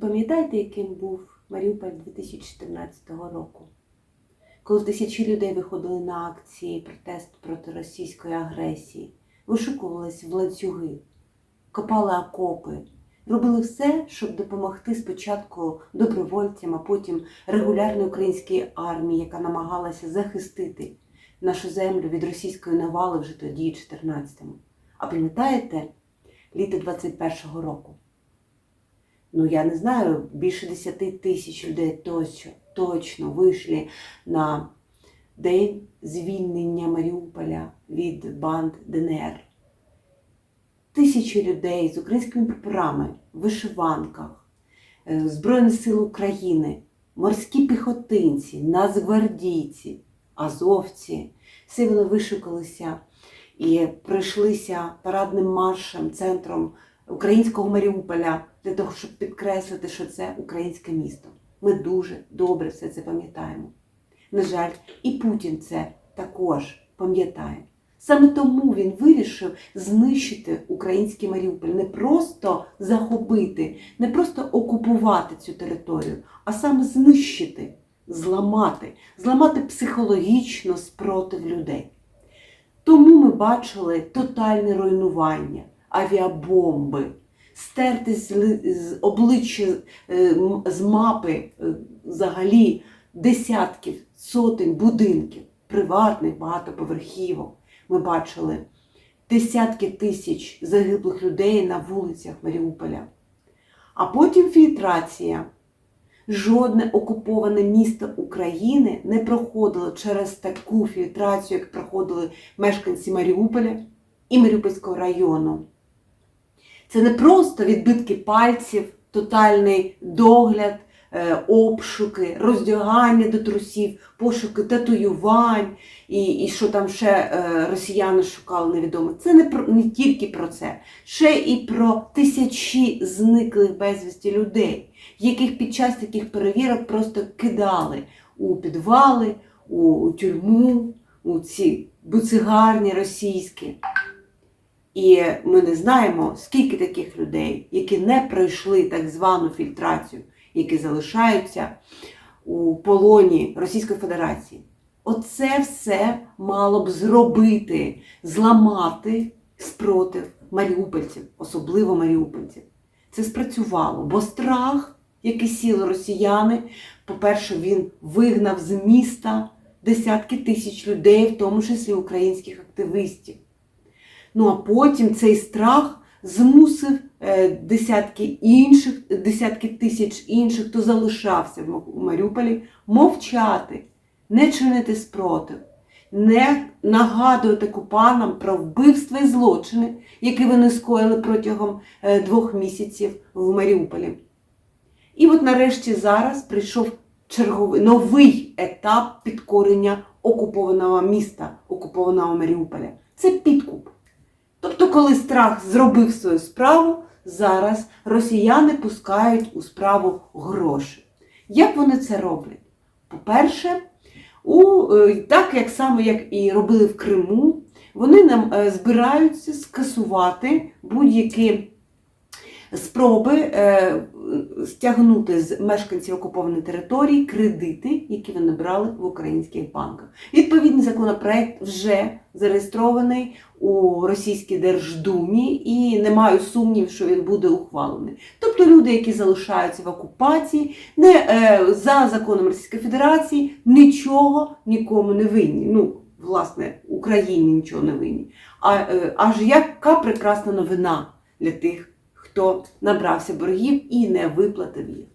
пам'ятаєте, яким був Маріуполь 2014 року? Коли тисячі людей виходили на акції протесту проти російської агресії, вишукувались в ланцюги, копали окопи, робили все, щоб допомогти спочатку добровольцям, а потім регулярній українській армії, яка намагалася захистити нашу землю від російської навали вже тоді, 14-му. А пам'ятаєте, літо 21-го року? Ну, я не знаю, більше 10 тисяч людей точно, точно вийшли на день звільнення Маріуполя від банд ДНР. Тисячі людей з українськими прапорами, вишиванках, е, Збройні Сили України, морські піхотинці, нацгвардійці, азовці. Всі вони вишукалися і пройшлися парадним маршем, центром українського Маріуполя для того, щоб підкреслити, що це українське місто. Ми дуже добре все це пам'ятаємо. На жаль, і Путін це також пам'ятає. Саме тому він вирішив знищити український Маріуполь, не просто захопити, не просто окупувати цю територію, а саме знищити, зламати, зламати психологічно спротив людей. Тому ми бачили тотальне руйнування, авіабомби, стерти з, обличчя е, з мапи е, взагалі десятків, сотень будинків, приватних багатоповерхівок. Ми бачили десятки тисяч загиблих людей на вулицях Маріуполя. А потім фільтрація. Жодне окуповане місто України не проходило через таку фільтрацію, як проходили мешканці Маріуполя і Маріупольського району. Це не просто відбитки пальців, тотальний догляд, е, обшуки, роздягання до трусів, пошуки татуювань і, і що там ще е, росіяни шукали невідомо. Це не, про, не тільки про це, ще і про тисячі зниклих безвісті людей, яких під час таких перевірок просто кидали у підвали, у тюрму, у ці буцигарні російські. І ми не знаємо, скільки таких людей, які не пройшли так звану фільтрацію, які залишаються у полоні Російської Федерації. Оце все мало б зробити, зламати спротив маріупольців, особливо маріупольців. Це спрацювало, бо страх, який сіли росіяни, по-перше, він вигнав з міста десятки тисяч людей, в тому числі українських активістів. Ну а потім цей страх змусив е, десятки інших, десятки тисяч інших, хто залишався в Маріуполі, мовчати, не чинити спротив, не нагадувати окупантам про вбивства і злочини, які вони скоїли протягом е, двох місяців в Маріуполі. І от нарешті зараз прийшов черговий новий етап підкорення окупованого міста, окупованого Маріуполя. Це підкуп. Тобто, коли страх зробив свою справу, зараз росіяни пускають у справу гроші. Як вони це роблять? По-перше, у, е, так як само як і робили в Криму, вони нам е, збираються скасувати будь-які спроби е, стягнути з мешканців окупованої території кредити, які вони брали в українських банках. Відповідний законопроект вже зареєстрований у російській Держдумі і не маю сумнів, що він буде ухвалений. Тобто люди, які залишаються в окупації, не е, за законом Російської Федерації нічого нікому не винні. Ну, власне, Україні нічого не винні. А е, аж яка прекрасна новина для тих, хто набрався боргів і не виплатив їх.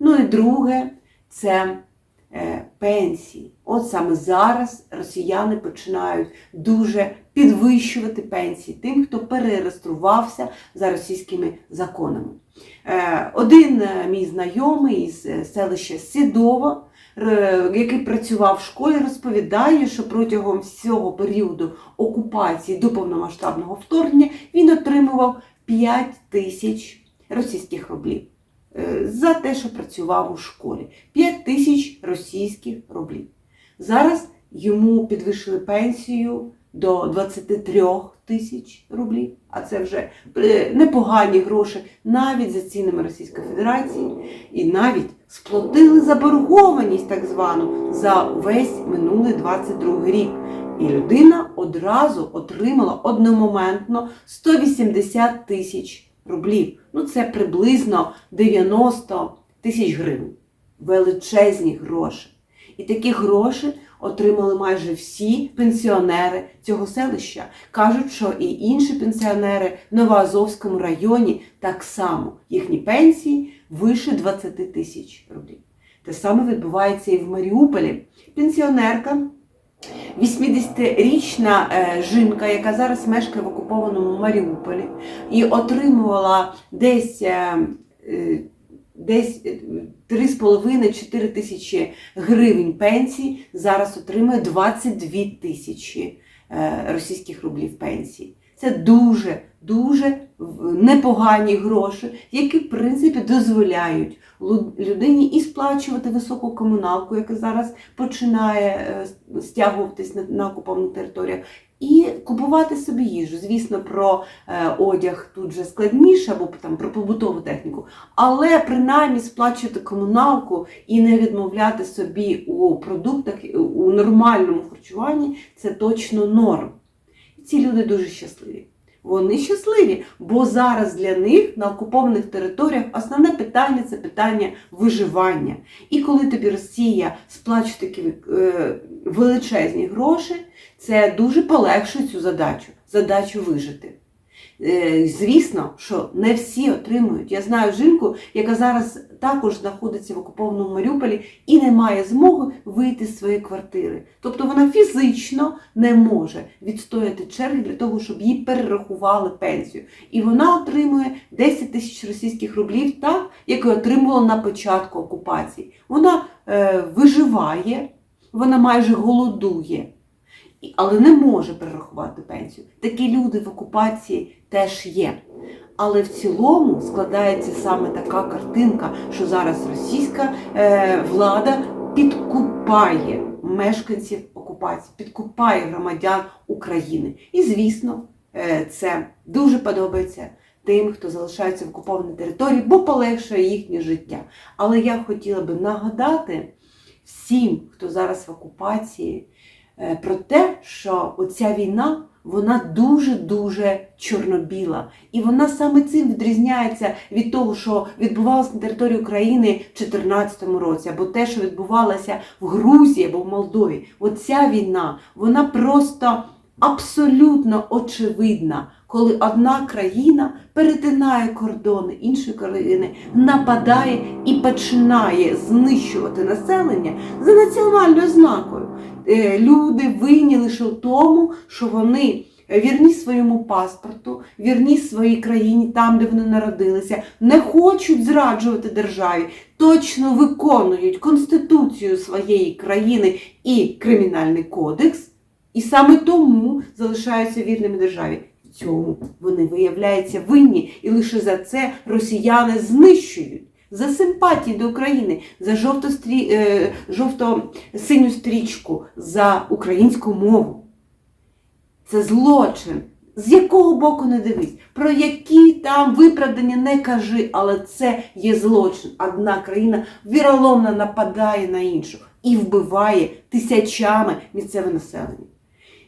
Ну і друге, це е, пенсії. От саме зараз росіяни починають дуже підвищувати пенсії тим, хто перереєструвався за російськими законами. Е, один е, мій знайомий із селища Сідова, р- який працював в школі, розповідає, що протягом всього періоду окупації до повномасштабного вторгнення він отримував 5 тисяч російських рублів е, за те, що працював у школі. 5 тисяч російських рублів. Зараз йому підвищили пенсію до 23 тисяч рублів, а це вже е, непогані гроші навіть за цінами Російської Федерації, і навіть сплатили заборгованість так звану за весь минулий 22 рік. І людина одразу отримала одномоментно 180 тисяч рублів. Ну це приблизно 90 тисяч гривень. Величезні гроші. І такі гроші отримали майже всі пенсіонери цього селища. Кажуть, що і інші пенсіонери в Новоазовському районі так само. Їхні пенсії вище 20 тисяч рублів. Те саме відбувається і в Маріуполі. Пенсіонерка, 80-річна е, жінка, яка зараз мешкає в окупованому Маріуполі, і отримувала десь. е, е, Десь 3,5-4 тисячі гривень пенсії, зараз отримує 22 тисячі російських рублів пенсії. Це дуже, дуже непогані гроші, які, в принципі, дозволяють людині і сплачувати високу комуналку, яка зараз починає е, стягуватись на, окупованих територіях, і купувати собі їжу. Звісно, про е, одяг тут же складніше, або там про побутову техніку, але принаймні сплачувати комуналку і не відмовляти собі у продуктах у нормальному харчуванні це точно норм. Ці люди дуже щасливі. Вони щасливі, бо зараз для них на окупованих територіях основне питання це питання виживання. І коли тобі Росія сплачує такі е, величезні гроші, це дуже полегшує цю задачу, задачу вижити. Е, Звісно, що не всі отримують. Я знаю жінку, яка зараз також знаходиться в окупованому Маріуполі і не має змоги вийти з своєї квартири. Тобто вона фізично не може відстояти черги для того, щоб їй перерахували пенсію. І вона отримує 10 тисяч російських рублів, так, як і отримувала на початку окупації. Вона е, виживає, вона майже голодує. Але не може перерахувати пенсію. Такі люди в окупації теж є. Але в цілому складається саме така картинка, що зараз російська е, влада підкупає мешканців окупації, підкупає громадян України. І, звісно, е, це дуже подобається тим, хто залишається в окупованій території, бо полегшує їхнє життя. Але я хотіла би нагадати всім, хто зараз в окупації, про те, що оця війна вона дуже-дуже чорно-біла. І вона саме цим відрізняється від того, що відбувалося на території України в 2014 році, або те, що відбувалося в Грузії або в Молдові. Оця війна, вона просто абсолютно очевидна, коли одна країна перетинає кордони іншої країни, нападає і починає знищувати населення за національною ознакою. Е, Люди винні лише в тому, що вони вірні своєму паспорту, вірні своїй країні, там, де вони народилися, не хочуть зраджувати державі, точно виконують конституцію своєї країни і кримінальний кодекс, і саме тому залишаються вірними державі. В цьому вони виявляються винні, і лише за це росіяни знищують. За симпатії до України, за жовто-стрі... е, жовто-синю стрічку, за українську мову. Це злочин. З якого боку не дивись, про які там виправдання не кажи, але це є злочин. Одна країна віроломно нападає на іншу і вбиває тисячами місцеве населення.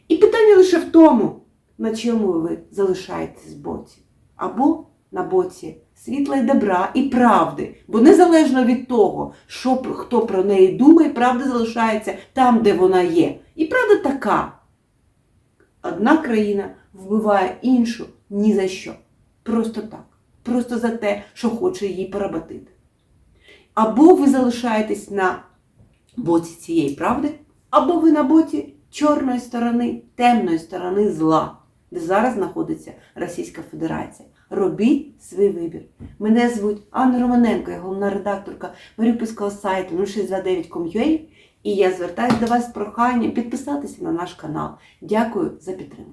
І питання лише в тому, на чому ви залишаєтесь боці. Або на боці світла і добра і правди. Бо незалежно від того, що хто про неї думає, правда залишається там, де вона є. І правда така. Одна країна вбиває іншу ні за що. Просто так. Просто за те, що хоче її поработити. Або ви залишаєтесь на боці цієї правди, або ви на боці чорної сторони, темної сторони зла, де зараз знаходиться Російська Федерація. Робіть свій вибір. Мене звуть Анна Романенко, я головна редакторка Маріупольського сайту 0629.com.ua і я звертаюся до вас з проханням підписатися на наш канал. Дякую за підтримку.